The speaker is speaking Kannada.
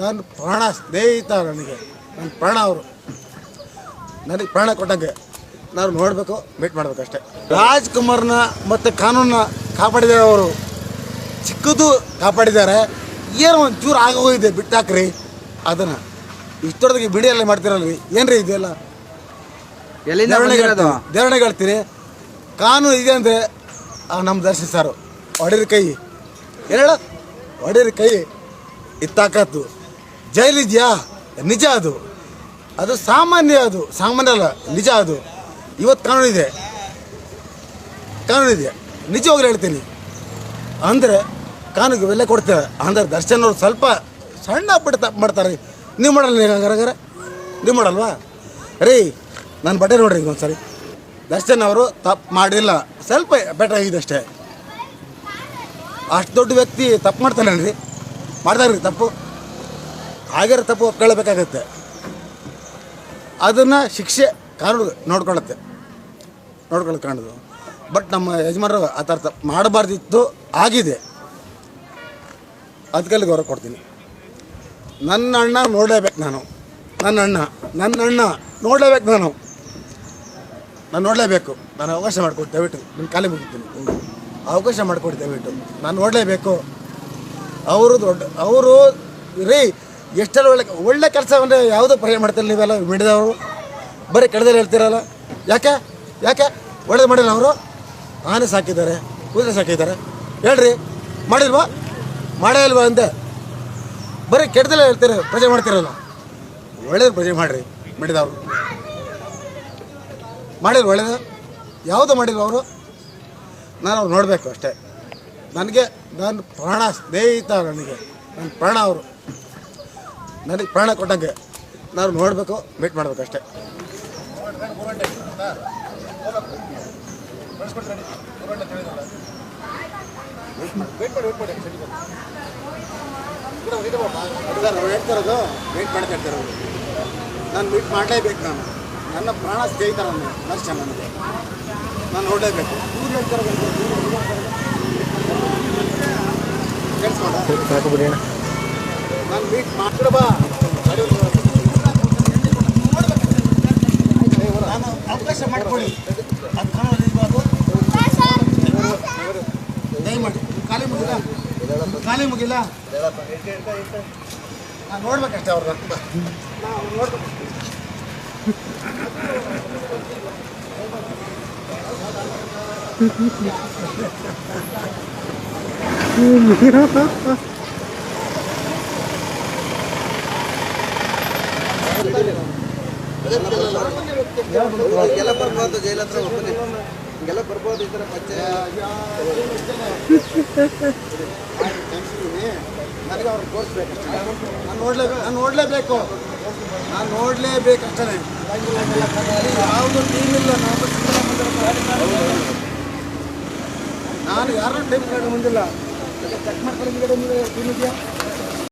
ನನ್ನ ಪ್ರಾಣ ಸ್ನೇಹಿತ ನನಗೆ. ನನ್ನ ಪ್ರಾಣ ಅವರು. ನನಗೆ ಪ್ರಾಣ ಕೊಟ್ಟಂಗೆ ನಾನು ನೋಡಬೇಕು ಮೀಟ್ ಮಾಡಬೇಕು ಅಷ್ಟೇ ರಾಜ್ಕುಮಾರ್ನ ಮತ್ತು ಕಾನೂನನ್ನ ಕಾಪಾಡಿದ್ದಾರೆ ಅವರು. ಚಿಕ್ಕದು ಕಾಪಾಡಿದ್ದಾರೆ. ಏನೋ ಒಂಚೂರು ಆಗೋಗಿದೆ ಬಿಟ್ಟಾಕ್ರಿ. ಅದನ್ನು ಇಷ್ಟೊತ್ತಿಗೆ ಬಿಡಿಯಲ್ಲ ಮಾಡ್ತಿರಲ್ರಿ. ಏನ್ರಿ ಇದೆಲ್ಲ? ದೇವರಣೆ ಹೇಳ್ತೀರಿ. ಕಾನೂನು ಇದೆ ಅಂದರೆ ನಮ್ಮ ದರ್ಶನ್ ಸಾರು. ಹೊಡೀರಿ ಕೈ. ಹೇಳ? ಹೊಡೀರಿ ಕೈ. ಇತ್ತಾಕತ್ತು ಜೈಲಿದ್ಯಾ? ನಿಜ ಅದು. ಅದು ಸಾಮಾನ್ಯ ಅದು. ಸಾಮಾನ್ಯ ಅಲ್ಲ, ನಿಜ ಅದು. ಇವತ್ತು ಕಾನೂನಿದೆ ಇದೆ. ಕಾನೂನು ಇದೆ. ನಿಜವಾಗ್ಲೂ ಹೇಳ್ತೀನಿ. ಅಂದರೆ ಕಾನೂನಿಗೆ ಬೆಲೆ ಕೊಡ್ತೇವೆ ಅಂದ್ರೆ ದರ್ಶನ್ ಅವರು ಸ್ವಲ್ಪ ಸಣ್ಣ ತಪ್ಪು ಮಾಡ್ತಾರೆ. ನೀವು ಮಾಡಲ್ಲ ಹಂಗಾರೆ ನೀವು ಮಾಡಲ್ವಾ? ರೀ ನನ್ನ ಬಟ್ಟೆ ನೋಡ್ರಿ ಈಗ ಒಂದ್ಸರಿ. ದರ್ಶನ್ ಅವರು ತಪ್ಪು ಮಾಡಿಲ್ಲ. ಸ್ವಲ್ಪ ಬೆಟರ್ ಆಗಿದೆ ಅಷ್ಟೇ. ಅಷ್ಟು ದೊಡ್ಡ ವ್ಯಕ್ತಿ ತಪ್ಪು ಮಾಡ್ತಾನೇನ್ರಿ ಮಾಡ್ತಾರ್ರಿ ತಪ್ಪು. ಆಗಿರೋ ತಪ್ಪು ಒಪ್ಕೊಳ್ಬೇಕಾಗತ್ತೆ ಅದನ್ನು ಶಿಕ್ಷೆ ಕಾನೂನು ನೋಡ್ಕೊಳತ್ತೆ ನೋಡ್ಕೊಳ್ಳೋದು ಕಾಣೋದು ಬಟ್ ನಮ್ಮ ಯಜಮಾನರು ಆ ಥರ ತಪ್ಪು ಮಾಡಬಾರ್ದಿತ್ತು, ಆಗಿದೆ. ಅದಕ್ಕೆಲ್ಲ ಗೌರವ ಕೊಡ್ತೀನಿ. ನನ್ನ ಅಣ್ಣ ನೋಡಲೇಬೇಕು ನಾನು. ನನ್ನ ಅಣ್ಣ ನನ್ನ ಅಣ್ಣ ನೋಡಲೇಬೇಕು ನಾನು. ನಾನು ನೋಡಲೇಬೇಕು. ನಾನು ಅವಕಾಶ ಮಾಡಿಕೊಡಿ, ದಯವಿಟ್ಟು. ನಿಮ್ಮ ಖಾಲಿ ಮುಗಿತೀನಿ. ಅವಕಾಶ ಮಾಡಿಕೊಡಿ, ದಯವಿಟ್ಟು. ನಾನು ನೋಡಲೇಬೇಕು. ಅವರು ದೊಡ್ಡ, ಅವರು, ರೀ ಎಷ್ಟೆಲ್ಲ ಒಳ್ಳೆ ಒಳ್ಳೆ ಕೆಲಸವನ್ನೇ ಯಾವುದೋ ಪ್ರಯೋಗ ಮಾಡ್ತಿಲ್ಲ ನೀವೆಲ್ಲ ಮಿಡಿದವರು ಬರೀ ಕಡದಲ್ಲಿ ಹೇಳ್ತಿರಲ್ಲ. ಯಾಕೆ? ಯಾಕೆ? ಒಳ್ಳೇದು ಮಾಡಿಲ್ಲ ಅವರು. ಆನೆ ಸಾಕಿದ್ದಾರೆ ಕುದುರೆ ಸಾಕಿದ್ದಾರೆ. ಹೇಳ್ರಿ, ಮಾಡಿಲ್ವಾ? ಮಾಡೇ ಇಲ್ವಾ ಅಂದೆ. ಬರೀ ಕೆಡ್ದಲ್ಲೇ ಹೇಳ್ತೀರ ಪ್ರಜೆ ಮಾಡ್ತಿರಲ್ಲ. ಒಳ್ಳೇದು ಪ್ರಜೆ ಮಾಡಿರಿ ಮಿಡಿದವರು ಮಾಡಿದ್ರು ಒಳ್ಳೇದು? ಯಾವುದು ಮಾಡಿಲ್ಲ ಅವರು? ನಾನು ಅವ್ರು ನೋಡಬೇಕು ಅಷ್ಟೇ. ನನಗೆ ನನ್ನ ಪ್ರಾಣ ಸ್ನೇಹಿತ ನನಗೆ. ನನ್ನ ಪ್ರಾಣ ಅವರು. ನನಗೆ ಪ್ರಾಣ ಕೊಟ್ಟಂಗೆ ನಾನು ನೋಡಬೇಕು ಮೀಟ್ ಮಾಡಬೇಕು ಅಷ್ಟೇ ಹೇಳ್ತಿರೋದು ಮೀಟ್ ಮಾಡ್ತಾ ಇರ್ತಿರೋದು ನಾನು ಮೀಟ್ ಮಾಡಲೇಬೇಕು ನಾನು. ನನ್ನ ಪ್ರಾಣ ಸ್ನೇಹಿತರ ದರ್ಶನ ನನಗೆ. ನಾನು ನೋಡಲೇಬೇಕು. ಇವ್ರು ಹೇಳ್ತಿರೋದು ಕೇಳಿಸ್ಕೊಂಡ ನಾನು ಮೀಟ್ ಮಾಡ್ಕೊಡ ಬಾ ನಾನು ಅವಕಾಶ ಮಾಡಿಕೊಡಿ ಅದು ಕಾಣೋದು ಇರ್ಬಾರ್ದು. ದಯಮಾಡಿ ಖಾಲಿ ಮುಗಿಲ್ಲ? ಖಾಲಿ ಮುಗಿಲ್ಲ? ನಾನು ನೋಡ್ಬೇಕಷ್ಟೇ ಅವ್ರ ನಾವು ನೋಡ್ಬೇಕು ಎಲ್ಲ ಬರ್ಬೋದು ಜೈಲ ಹತ್ರ ಒಬ್ಬನೇ. ಹಿಂಗೆಲ್ಲ ಬರ್ಬೋದು ಈ ಥರ ಪಂಚಾಯ ನನಗೆ ಅವ್ರು ತೋರಿಸ್ಬೇಕಷ್ಟೇ. ನಾನು ನೋಡ್ಲೇಬೇಕು ನಾನು ನೋಡಲೇಬೇಕು. ನಾನು ನೋಡಲೇಬೇಕಷ್ಟೇ. ಯಾವುದು ಟೀಮ್ ಇಲ್ಲ ನಾನು ನಾನು ಯಾರು ಟೈಮ್ ಕಾರ್ಡ್ ಮುಂದಿಲ್ಲ ಚೆಕ್ ಮಾಡ್ಕೊಂಡು ಟೀಮ್ ಇದೆಯಾ?